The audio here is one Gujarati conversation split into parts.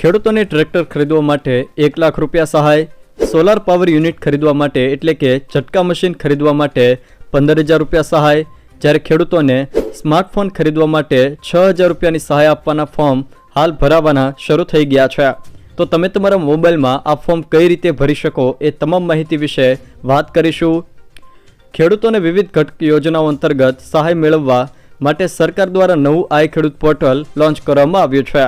ખેડૂતોને ટ્રેક્ટર ખરીદવા માટે એક લાખ રૂપિયા સહાય, સોલાર પાવર યુનિટ ખરીદવા માટે એટલે કે ઝટકા મશીન ખરીદવા માટે પંદર હજાર રૂપિયા સહાય, જ્યારે ખેડૂતોને સ્માર્ટફોન ખરીદવા માટે છ હજાર રૂપિયાની સહાય આપવાના ફોર્મ હાલ ભરાવાના શરૂ થઈ ગયા છે. તો તમે તમારા મોબાઈલમાં આ ફોર્મ કઈ રીતે ભરી શકો એ તમામ માહિતી વિશે વાત કરીશું. ખેડૂતોને વિવિધ ઘટક યોજનાઓ અંતર્ગત સહાય મેળવવા માટે સરકાર દ્વારા નવું આઈ ખેડૂત પોર્ટલ લોન્ચ કરવામાં આવ્યું છે.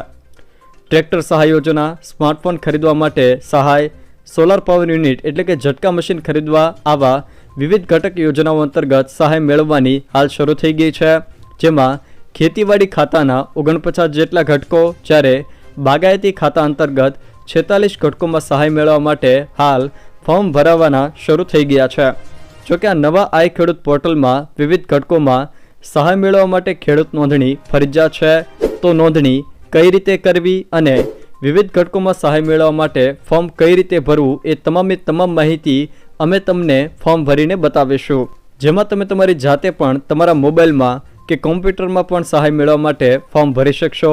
ટ્રેક્ટર સહાય યોજના, સ્માર્ટફોન ખરીદવા માટે સહાય, સોલાર પાવર યુનિટ એટલે કે ઝટકા મશીન ખરીદવા આવા વિવિધ ઘટક યોજનાઓ અંતર્ગત સહાય મેળવવાની હાલ શરૂ થઈ ગઈ છે. જેમાં ખેતીવાડી ખાતાના ઓગણપચાસ જેટલા ઘટકો, જ્યારે બાગાયતી ખાતા અંતર્ગત છેતાલીસ ઘટકોમાં સહાય મેળવવા માટે હાલ ફોર્મ ભરાવાના શરૂ થઈ ગયા છે. જોકે આ નવા આઈ ખેડૂત પોર્ટલમાં વિવિધ ઘટકોમાં સહાય મેળવવા માટે ખેડૂત નોંધણી ફરજિયાત છે. તો નોંધણી કઈ રીતે કરવી અને વિવિધ ઘટકોમાં સહાય મેળવવા માટે ફોર્મ કઈ રીતે ભરવું એ તમામે તમામ માહિતી અમે તમને ફોર્મ ભરીને બતાવીશું. જેમાં તમે તમારી જાતે પણ તમારા મોબાઈલમાં કે કોમ્પ્યુટરમાં પણ સહાય મેળવવા માટે ફોર્મ ભરી શકશો.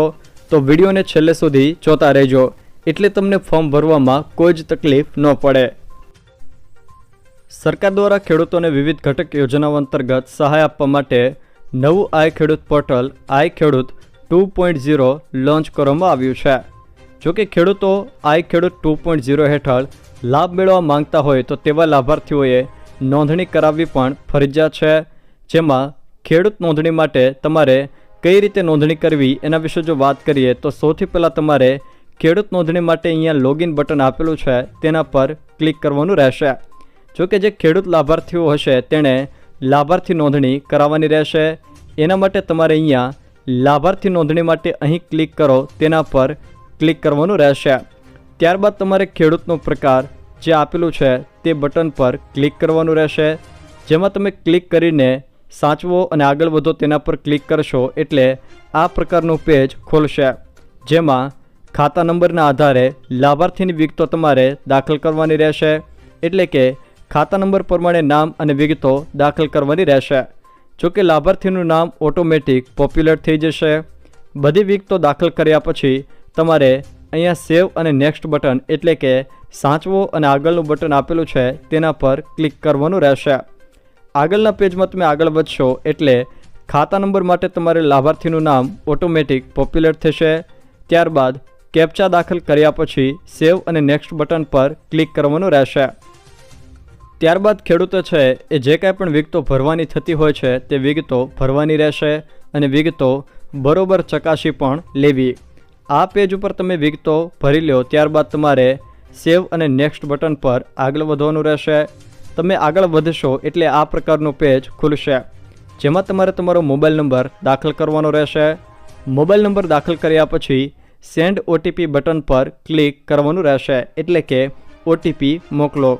તો વિડીયોને છેલ્લે સુધી જોતા રહેજો. એટલે તમને ફોર્મ ભરવામાં કોઈ જ તકલીફ ન પડે. સરકાર દ્વારા ખેડૂતોને વિવિધ ઘટક યોજનાઓ અંતર્ગત સહાય આપવા માટે નવું આય ખેડૂત પોર્ટલ, આય ખેડૂત ટુ પોઈન્ટ ઝીરો લોન્ચ કરવામાં આવ્યું છે. જોકે ખેડૂતો આઈ ખેડૂત ટુ પોઈન્ટ ઝીરો હેઠળ લાભ મેળવવા માંગતા હોય તો તેવા લાભાર્થીઓએ નોંધણી કરાવવી પણ ફરજિયાત છે. જેમાં ખેડૂત નોંધણી માટે તમારે કઈ રીતે નોંધણી કરવી એના વિશે જો વાત કરીએ તો સૌથી પહેલાં તમારે ખેડૂત નોંધણી માટે અહીંયા લોગિન બટન આપેલું છે, તેના પર ક્લિક કરવાનું રહેશે. જોકે જે ખેડૂત લાભાર્થીઓ હશે, તેણે લાભાર્થી નોંધણી કરાવવાની રહેશે. એના માટે તમારે અહીંયા લાભાર્થી નોંધણી માટે અહીં ક્લિક કરો, તેના પર ક્લિક કરવાનું રહેશે. ત્યારબાદ તમારે ખેડૂતનો પ્રકાર જે આપેલું છે તે બટન પર ક્લિક કરવાનું રહેશે. જેમાં તમે ક્લિક કરીને સાચવો અને આગળ વધો તેના પર ક્લિક કરશો એટલે આ પ્રકારનું પેજ ખોલશે. જેમાં ખાતા નંબરના આધારે લાભાર્થીની વિગતો તમારે દાખલ કરવાની રહેશે. એટલે કે ખાતા નંબર પ્રમાણે નામ અને વિગતો દાખલ કરવાની રહેશે. જો કે લાભાર્થીનું નામ ઓટોમેટિક પોપ્યુલર થઈ જશે. બધી વિગતો દાખલ કર્યા પછી તમારે અહીંયા સેવ અને નેક્સ્ટ બટન એટલે કે સાચવો અને આગળનું બટન આપેલું છે તેના પર ક્લિક કરવાનું રહેશે. આગળના પેજમાં તમે આગળ વધશો એટલે ખાતા નંબર માટે તમારે લાભાર્થીનું નામ ઓટોમેટિક પોપ્યુલર થશે. ત્યારબાદ કેપ્ચા દાખલ કર્યા પછી સેવ અને નેક્સ્ટ બટન પર ક્લિક કરવાનું રહેશે. ત્યારબાદ ખેડૂતો છે એ જે કાંઈ પણ વિગતો ભરવાની થતી હોય છે તે વિગતો ભરવાની રહેશે અને વિગતો બરોબર ચકાસી પણ લેવી. આ પેજ ઉપર તમે વિગતો ભરી લો ત્યારબાદ તમારે સેવ અને નેક્સ્ટ બટન પર આગળ વધવાનું રહેશે. તમે આગળ વધશો એટલે આ પ્રકારનું પેજ ખુલશે. જેમાં તમારે તમારો મોબાઈલ નંબર દાખલ કરવાનો રહેશે. મોબાઈલ નંબર દાખલ કર્યા પછી સેન્ડ ઓટીપી બટન પર ક્લિક કરવાનું રહેશે એટલે કે ઓટીપી મોકલો.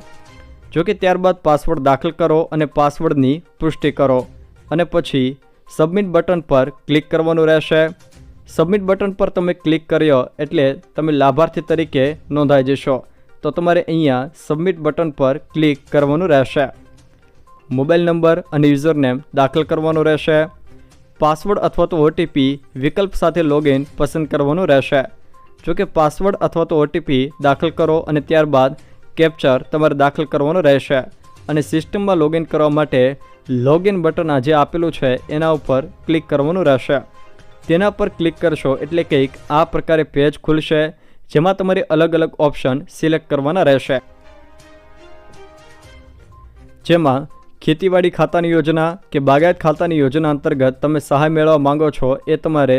જો કે ત્યારબાદ પાસવર્ડ દાખલ કરો અને પાસવર્ડની પુષ્ટિ કરો. અને પછી સબમિટ બટન પર ક્લિક કરવાનું રહેશે. સબમિટ બટન પર તમે ક્લિક કર્યો એટલે તમે લાભાર્થી તરીકે નોંધાઈ જશો. તો તમારે અહીંયા સબમિટ બટન પર ક્લિક કરવાનું રહેશે. મોબાઈલ નંબર અને યુઝરનેમ દાખલ કરવાનું રહેશે. પાસવર્ડ અથવા તો ઓટીપી વિકલ્પ સાથે લોગિન પસંદ કરવાનું રહેશે. જો કે પાસવર્ડ અથવા તો ઓટીપી દાખલ કરો અને ત્યારબાદ કેપ્ચર તમારે દાખલ કરવાનું રહેશે અને સિસ્ટમમાં લોગિન કરવા માટે લોગિન બટન આ જે આપેલું છે એના ઉપર ક્લિક કરવાનું રહેશે. તેના પર ક્લિક કરશો એટલે કંઈક આ પ્રકારે પેજ ખુલશે જેમાં તમારે અલગ અલગ ઓપ્શન સિલેક્ટ કરવાના રહેશે. જેમાં ખેતીવાડી ખાતાની યોજના કે બાગાયત ખાતાની યોજના અંતર્ગત તમે સહાય મેળવવા માંગો છો એ તમારે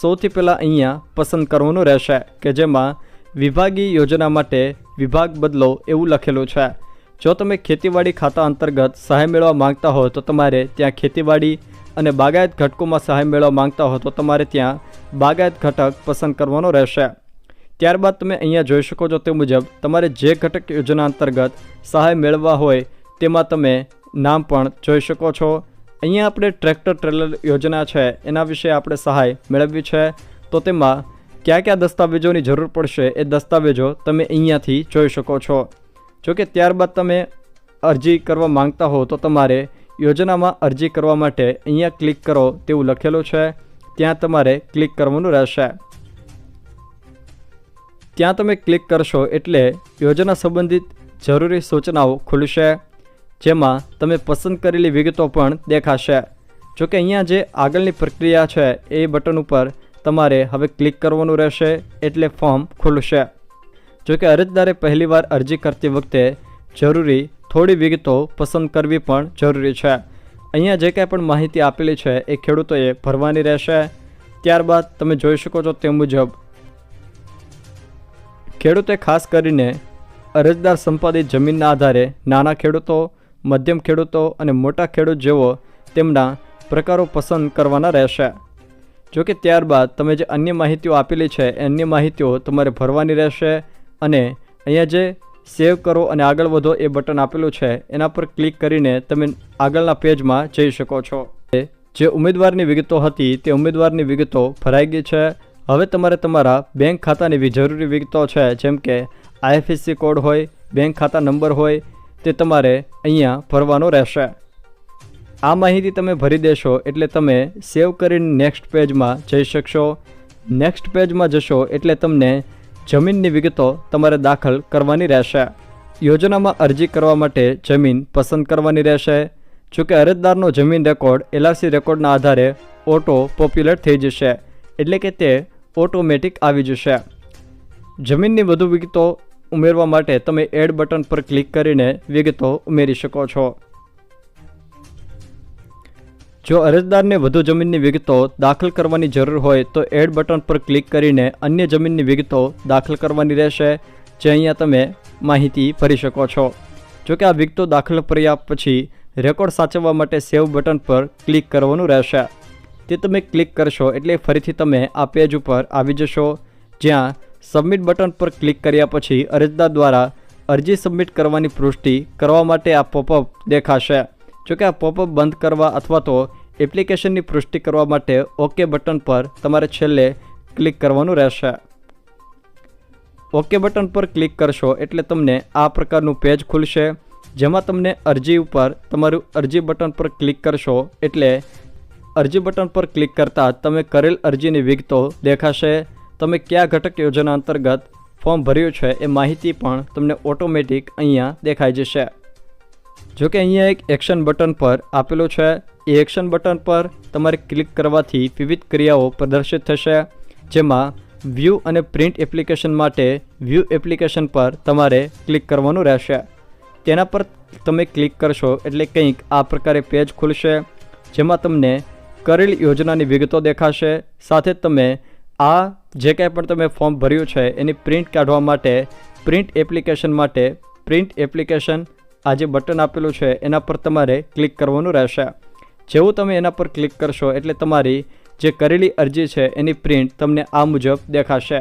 સૌથી પહેલાં અહીંયા પસંદ કરવાનું રહેશે કે જેમાં વિભાગીય યોજના માટે વિભાગ બદલો એવું લખેલું છે. જો તમે ખેતીવાડી ખાતા અંતર્ગત સહાય મેળવવા માંગતા હો તો તમારે ત્યાં ખેતીવાડી અને બાગાયત ઘટકોમાં સહાય મેળવવા માંગતા હો તો તમારે ત્યાં બાગાયત ઘટક પસંદ કરવાનો રહેશે. ત્યારબાદ તમે અહીંયા જોઈ શકો છો તે મુજબ તમારે જે ઘટક યોજના અંતર્ગત સહાય મેળવવા હોય તેમાં તમે નામ પણ જોઈ શકો છો. અહીંયા આપણે ટ્રેક્ટર ટ્રેલર યોજના છે, એના વિશે આપણે સહાય મેળવવી છે. તો તેમાં કયા કયા દસ્તાવેજોની જરૂર પડશે એ દસ્તાવેજો તમે અહીંયાથી જોઈ શકો છો. જોકે ત્યારબાદ તમે અરજી કરવા માંગતા હો તો તમારે યોજનામાં અરજી કરવા માટે અહીંયા ક્લિક કરો તેવું લખેલું છે. ત્યાં તમારે ક્લિક કરવાનું રહેશે. ત્યાં તમે ક્લિક કરશો એટલે યોજના સંબંધિત જરૂરી સૂચનાઓ ખુલશે, જેમાં તમે પસંદ કરેલી વિગતો પણ દેખાશે. જોકે અહીંયા જે આગળની પ્રક્રિયા છે એ બટન ઉપર તમારે હવે ક્લિક કરવાનું રહેશે, એટલે ફોર્મ ખુલશે. જોકે અરજદારે પહેલીવાર અરજી કરતી વખતે જરૂરી થોડી વિગતો પસંદ કરવી પણ જરૂરી છે. અહીંયા જે કાંઈ પણ માહિતી આપેલી છે, એ ખેડૂતોએ ભરવાની રહેશે. ત્યારબાદ તમે જોઈ શકો છો તે મુજબ, ખેડૂતે ખાસ કરીને અરજદાર સંપાદિત જમીનના આધારે નાના ખેડૂતો, મધ્યમ ખેડૂતો અને મોટા ખેડૂત જેવો તેમના પ્રકારો પસંદ કરવાના રહેશે. જોકે ત્યારબાદ તમે જે અન્ય માહિતીઓ આપેલી છે, એ અન્ય માહિતીઓ તમારે ભરવાની રહેશે અને અહીંયા જે સેવ કરો અને આગળ વધો એ બટન આપેલું છે, એના પર ક્લિક કરીને તમે આગળના પેજમાં જઈ શકો છો. જે ઉમેદવારની વિગતો હતી, તે ઉમેદવારની વિગતો ભરાઈ ગઈ છે. હવે તમારે તમારા બેંક ખાતાની જરૂરી વિગતો છે, જેમ કે આઈએફએસસી કોડ હોય, બેંક ખાતા નંબર હોય, તે તમારે અહીંયા ભરવાનો રહેશે. આ માહિતી તમે ભરી દેશો એટલે તમે સેવ કરીને નેક્સ્ટ પેજમાં જઈ શકશો. નેક્સ્ટ પેજમાં જશો એટલે તમને જમીનની વિગતો તમારે દાખલ કરવાની રહેશે. યોજનામાં અરજી કરવા માટે જમીન પસંદ કરવાની રહેશે. જોકે અરજદારનો જમીન રેકોર્ડ એલઆરસી રેકોર્ડના આધારે ઓટો પોપ્યુલેટ થઈ જશે. એટલે કે તે ઓટોમેટિક આવી જશે. જમીનની વધુ વિગતો ઉમેરવા માટે તમે એડ બટન પર ક્લિક કરીને વિગતો ઉમેરી શકો છો. જો અરજદારને વધુ જમીનની વિગતો દાખલ કરવાની જરૂર હોય તો એડ બટન પર ક્લિક કરીને અન્ય જમીનની વિગતો દાખલ કરવાની રહેશે, જે અહીંયા તમે માહિતી ભરી શકો છો. જોકે આ વિગતો દાખલ કર્યા પછી રેકોર્ડ સાચવવા માટે સેવ બટન પર ક્લિક કરવાનું રહેશે. તે તમે ક્લિક કરશો એટલે ફરીથી તમે આ પેજ ઉપર આવી જશો. જ્યાં સબમિટ બટન પર ક્લિક કર્યા પછી અરજદાર દ્વારા અરજી સબમિટ કરવાની પુષ્ટિ કરવા માટે આ પોપઅપ દેખાશે. જોકે આ પોપઅપ બંધ કરવા અથવા તો એપ્લિકેશનની પુષ્ટિ કરવા માટે ઓકે બટન પર તમારે છેલ્લે ક્લિક કરવાનું રહેશે. ઓકે બટન પર ક્લિક કરશો એટલે તમને આ પ્રકારનું પેજ ખુલશે, જેમાં તમને અરજી ઉપર તમારું અરજી બટન પર ક્લિક કરશો એટલે અરજી બટન પર ક્લિક કરતાં તમે કરેલ અરજીની વિગતો દેખાશે. તમે કયા ઘટક યોજના અંતર્ગત ફોર્મ ભર્યું છે એ માહિતી પણ તમને ઓટોમેટિક અહીંયા દેખાઈ જશે. જોકે અહીંયા એક એક્શન બટન પર આપેલું છે. એ એક્શન બટન પર તમારે ક્લિક કરવાથી વિવિધ ક્રિયાઓ પ્રદર્શિત થશે, જેમાં વ્યૂ અને પ્રિન્ટ એપ્લિકેશન માટે વ્યૂ એપ્લિકેશન પર તમારે ક્લિક કરવાનું રહેશે. તેના પર તમે ક્લિક કરશો એટલે કંઈક આ પ્રકારે પેજ ખુલશે, જેમાં તમને કરેલ યોજનાની વિગતો દેખાશે. સાથે જ તમે આ જે કાંઈ પણ તમે ફોર્મ ભર્યું છે, એની પ્રિન્ટ કાઢવા માટે પ્રિન્ટ એપ્લિકેશન માટે પ્રિન્ટ એપ્લિકેશન આ જે બટન આપેલું છે, એના પર તમારે ક્લિક કરવાનું રહેશે. જેવું તમે એના પર ક્લિક કરશો એટલે તમારી જે કરેલી અરજી છે, એની પ્રિન્ટ તમને આ મુજબ દેખાશે.